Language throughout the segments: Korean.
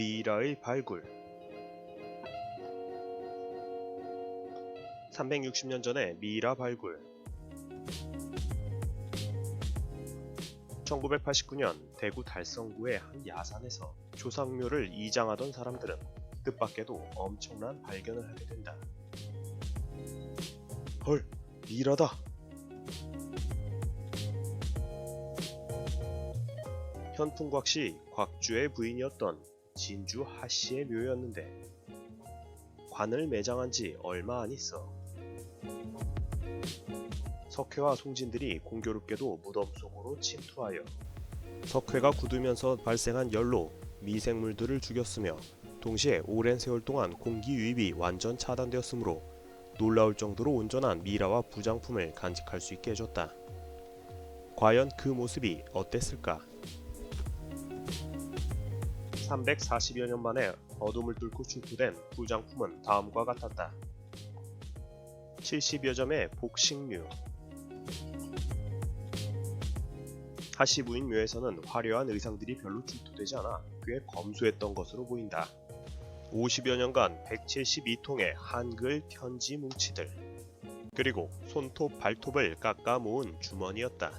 미이라의 발굴 360년 전의 미이라 발굴 1989년 대구 달성구의 한 야산에서 조상묘를 이장하던 사람들은 뜻밖에도 엄청난 발견을 하게 된다. 헐, 미이라다! 현풍곽 씨 곽주의 부인이었던 진주 하씨의 묘였는데 관을 매장한 지 얼마 안 있어 석회와 송진들이 공교롭게도 무덤 속으로 침투하여 석회가 굳으면서 발생한 열로 미생물들을 죽였으며 동시에 오랜 세월 동안 공기 유입이 완전 차단되었으므로 놀라울 정도로 온전한 미라와 부장품을 간직할 수 있게 해줬다. 과연 그 모습이 어땠을까? 340여 년 만에 어둠을 뚫고 출토된 부장품은 다음과 같았다. 70여 점의 복식류 하시부인 묘에서는 화려한 의상들이 별로 출토되지 않아 꽤 검소했던 것으로 보인다. 50여 년간 172통의 한글 편지 뭉치들 그리고 손톱 발톱을 깎아 모은 주머니였다.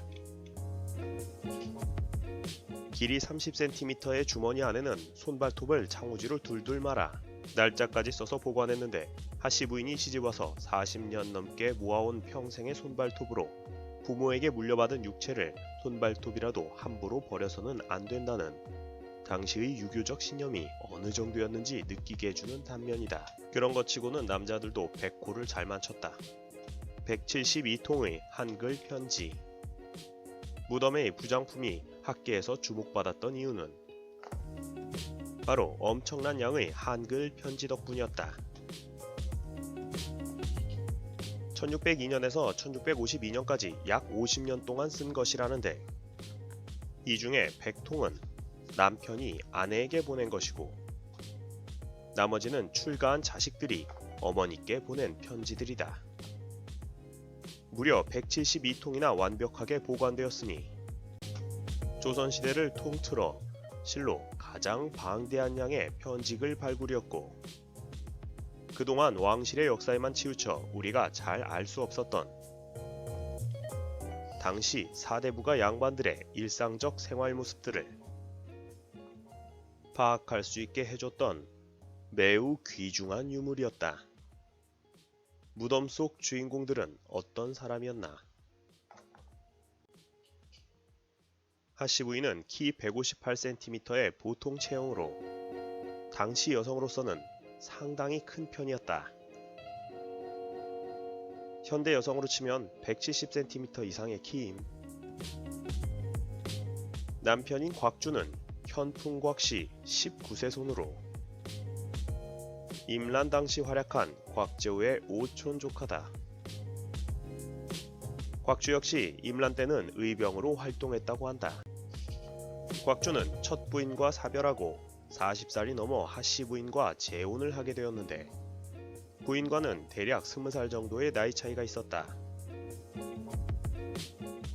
길이 30cm의 주머니 안에는 손발톱을 창우지로 둘둘 말아 날짜까지 써서 보관했는데 하시 부인이 시집와서 40년 넘게 모아온 평생의 손발톱으로 부모에게 물려받은 육체를 손발톱이라도 함부로 버려서는 안 된다는 당시의 유교적 신념이 어느 정도였는지 느끼게 해주는 단면이다. 그런 것 치고는 남자들도 백호를 잘 맞췄다. 172통의 한글 편지 무덤의 부장품이 학계에서 주목받았던 이유는 바로 엄청난 양의 한글 편지 덕분이었다. 1602년에서 1652년까지 약 50년 동안 쓴 것이라는데 이 중에 100통은 남편이 아내에게 보낸 것이고 나머지는 출가한 자식들이 어머니께 보낸 편지들이다. 무려 172통이나 완벽하게 보관되었으니 조선시대를 통틀어 실로 가장 방대한 양의 편직을 발굴이었고 그동안 왕실의 역사에만 치우쳐 우리가 잘 알 수 없었던 당시 사대부가 양반들의 일상적 생활 모습들을 파악할 수 있게 해줬던 매우 귀중한 유물이었다. 무덤 속 주인공들은 어떤 사람이었나? 하시 부인은 키 158cm의 보통 체형으로 당시 여성으로서는 상당히 큰 편이었다. 현대 여성으로 치면 170cm 이상의 키임. 남편인 곽주는 현풍곽씨 19세 손으로 임란 당시 활약한 곽재우의 오촌 조카다. 곽주 역시 임란 때는 의병으로 활동했다고 한다. 곽주는 첫 부인과 사별하고 40살이 넘어 하씨 부인과 재혼을 하게 되었는데 부인과는 대략 20살 정도의 나이 차이가 있었다.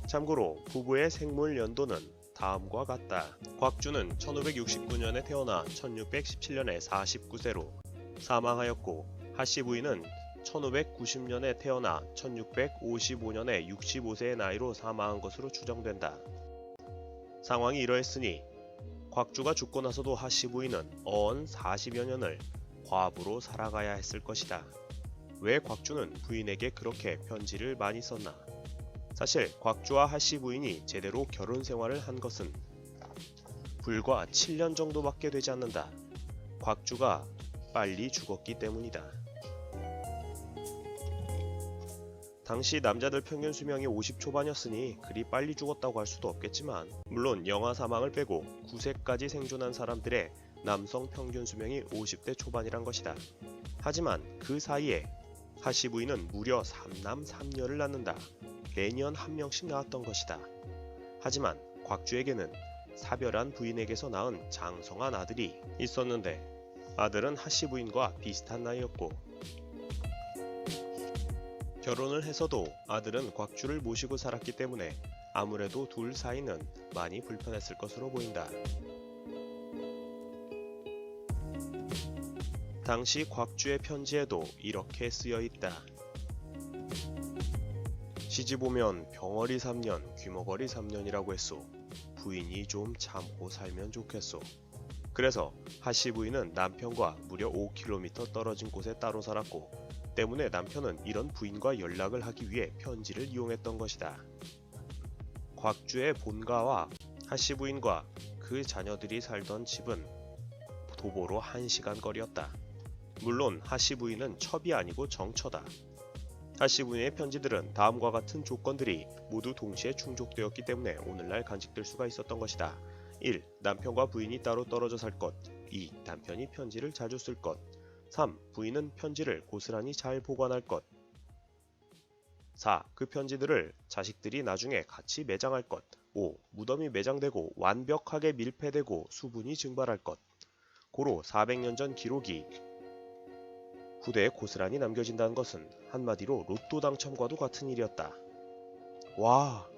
참고로 부부의 생물 연도는 다음과 같다. 곽주는 1569년에 태어나 1617년에 49세로 사망하였고 하씨 부인은 1590년에 태어나 1655년에 65세의 나이로 사망한 것으로 추정된다. 상황이 이러했으니 곽주가 죽고 나서도 하씨 부인은 어언 40여 년을 과부로 살아가야 했을 것이다. 왜 곽주는 부인에게 그렇게 편지를 많이 썼나? 사실 곽주와 하씨 부인이 제대로 결혼 생활을 한 것은 불과 7년 정도밖에 되지 않는다. 곽주가 빨리 죽었기 때문이다. 당시 남자들 평균 수명이 50 초반이었으니 그리 빨리 죽었다고 할 수도 없겠지만 물론 영아 사망을 빼고 9세까지 생존한 사람들의 남성 평균 수명이 50대 초반이란 것이다. 하지만 그 사이에 하시 부인은 무려 3남 3녀를 낳는다. 매년 한 명씩 낳았던 것이다. 하지만 곽주에게는 사별한 부인에게서 낳은 장성한 아들이 있었는데 아들은 하씨 부인과 비슷한 나이였고 결혼을 해서도 아들은 곽주를 모시고 살았기 때문에 아무래도 둘 사이는 많이 불편했을 것으로 보인다. 당시 곽주의 편지에도 이렇게 쓰여 있다. 시집 오면 병어리 3년, 귀머거리 3년이라고 했소. 부인이 좀 참고 살면 좋겠소. 그래서 하씨 부인은 남편과 무려 5km 떨어진 곳에 따로 살았고, 때문에 남편은 이런 부인과 연락을 하기 위해 편지를 이용했던 것이다. 곽주의 본가와 하씨 부인과 그 자녀들이 살던 집은 도보로 1시간 거리였다. 물론 하씨 부인은 첩이 아니고 정처다. 하씨 부인의 편지들은 다음과 같은 조건들이 모두 동시에 충족되었기 때문에 오늘날 간직될 수가 있었던 것이다. 1. 남편과 부인이 따로 떨어져 살 것. 2. 남편이 편지를 자주 쓸 것. 3. 부인은 편지를 고스란히 잘 보관할 것. 4. 그 편지들을 자식들이 나중에 같이 매장할 것. 5. 무덤이 매장되고 완벽하게 밀폐되고 수분이 증발할 것. 고로 400년 전 기록이 후대에 고스란히 남겨진다는 것은 한마디로 로또 당첨과도 같은 일이었다. 와,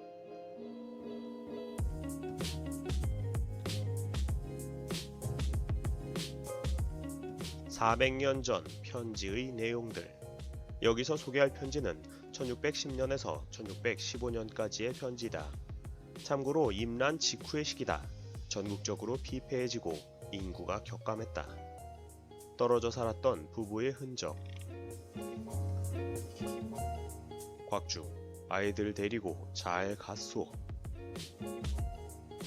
400년 전 편지의 내용들. 여기서 소개할 편지는 1610년에서 1615년까지의 편지다. 참고로 임란 직후의 시기다. 전국적으로 피폐해지고 인구가 격감했다. 떨어져 살았던 부부의 흔적. 곽주, 아이들 데리고 잘 갔소.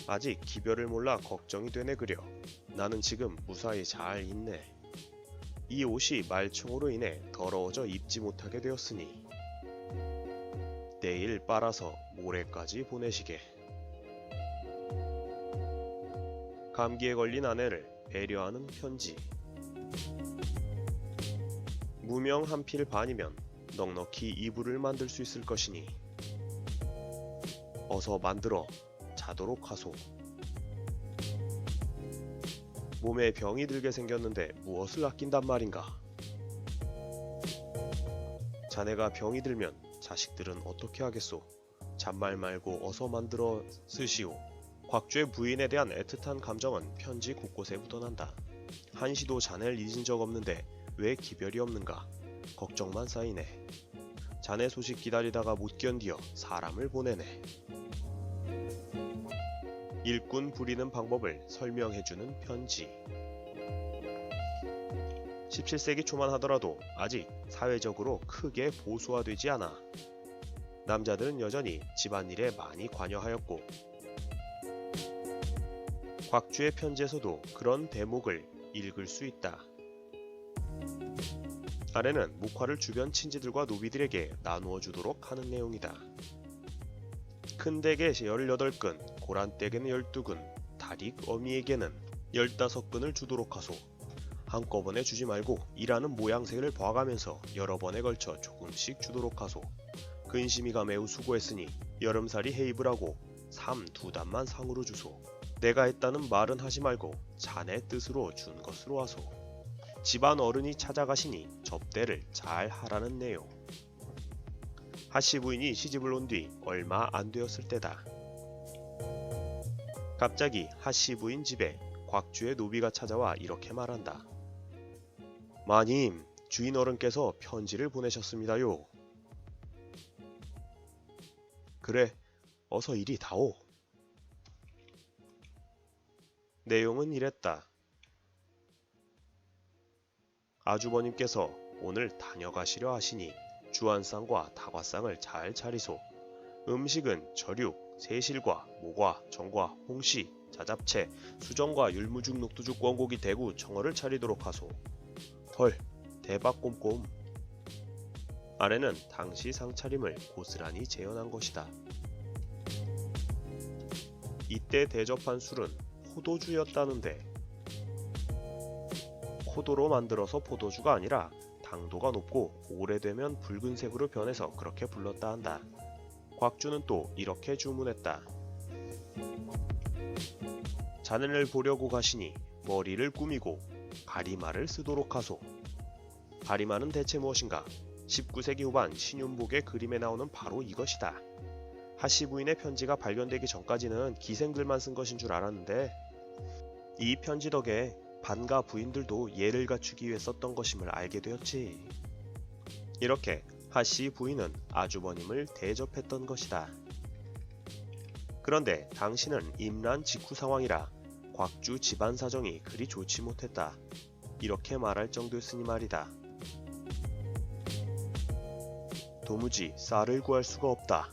아직 기별을 몰라 걱정이 되네 그려. 나는 지금 무사히 잘 있네. 이 옷이 말총으로 인해 더러워져 입지 못하게 되었으니 내일 빨아서 모레까지 보내시게. 감기에 걸린 아내를 배려하는 편지. 무명 한 필 반이면 넉넉히 이불을 만들 수 있을 것이니 어서 만들어 자도록 하소. 몸에 병이 들게 생겼는데 무엇을 아낀단 말인가? 자네가 병이 들면 자식들은 어떻게 하겠소? 잔말 말고 어서 만들어 쓰시오. 곽주의 부인에 대한 애틋한 감정은 편지 곳곳에 묻어난다. 한시도 자네를 잊은 적 없는데 왜 기별이 없는가? 걱정만 쌓이네. 자네 소식 기다리다가 못 견디어 사람을 보내네. 일꾼 부리는 방법을 설명해주는 편지. 17세기 초만 하더라도 아직 사회적으로 크게 보수화되지 않아 남자들은 여전히 집안일에 많이 관여하였고 곽주의 편지에서도 그런 대목을 읽을 수 있다. 아래는 목화를 주변 친지들과 노비들에게 나누어 주도록 하는 내용이다. 큰 댁에 18근, 고란 댁에는 12근, 다릭 어미에게는 15근을 주도록 하소. 한꺼번에 주지 말고 일하는 모양새를 봐가면서 여러 번에 걸쳐 조금씩 주도록 하소. 근심이가 매우 수고했으니 여름살이 해입을 하고 삼 두 단만 상으로 주소. 내가 했다는 말은 하지 말고 자네 뜻으로 준 것으로 하소. 집안 어른이 찾아가시니 접대를 잘 하라는 내용. 하씨 부인이 시집을 온 뒤 얼마 안 되었을 때다. 갑자기 하씨 부인 집에 곽주의 노비가 찾아와 이렇게 말한다. 마님, 주인 어른께서 편지를 보내셨습니다요. 그래, 어서 이리 다오. 내용은 이랬다. 아주버님께서 오늘 다녀가시려 하시니 주안상과 다과상을 잘 차리소. 음식은 저륙, 새실과 모과, 정과, 홍시, 자잡채, 수정과 율무죽, 녹두죽, 꿩고기, 대구, 청어를 차리도록 하소. 헐, 대박 꼼꼼. 아래는 당시 상차림을 고스란히 재현한 것이다. 이때 대접한 술은 포도주였다는데 포도로 만들어서 포도주가 아니라 당도가 높고 오래되면 붉은색으로 변해서 그렇게 불렀다 한다. 곽주는 또 이렇게 주문했다. 자네를 보려고 가시니 머리를 꾸미고 가리마를 쓰도록 하소. 가리마는 대체 무엇인가? 19세기 후반 신윤복의 그림에 나오는 바로 이것이다. 하씨 부인의 편지가 발견되기 전까지는 기생들만 쓴 것인 줄 알았는데 이 편지 덕에 반가 부인들도 예를 갖추기 위해 썼던 것임을 알게 되었지. 이렇게 하씨 부인은 아주버님을 대접했던 것이다. 그런데 당신은 임란 직후 상황이라 곽주 집안 사정이 그리 좋지 못했다. 이렇게 말할 정도였으니 말이다. 도무지 쌀을 구할 수가 없다.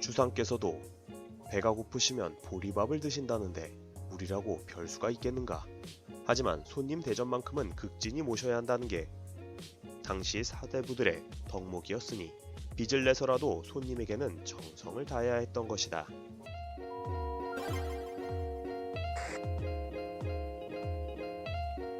주상께서도 배가 고프시면 보리밥을 드신다는데 우리라고 별 수가 있겠는가? 하지만 손님 대접만큼은 극진히 모셔야 한다는 게 당시 사대부들의 덕목이었으니 빚을 내서라도 손님에게는 정성을 다해야 했던 것이다.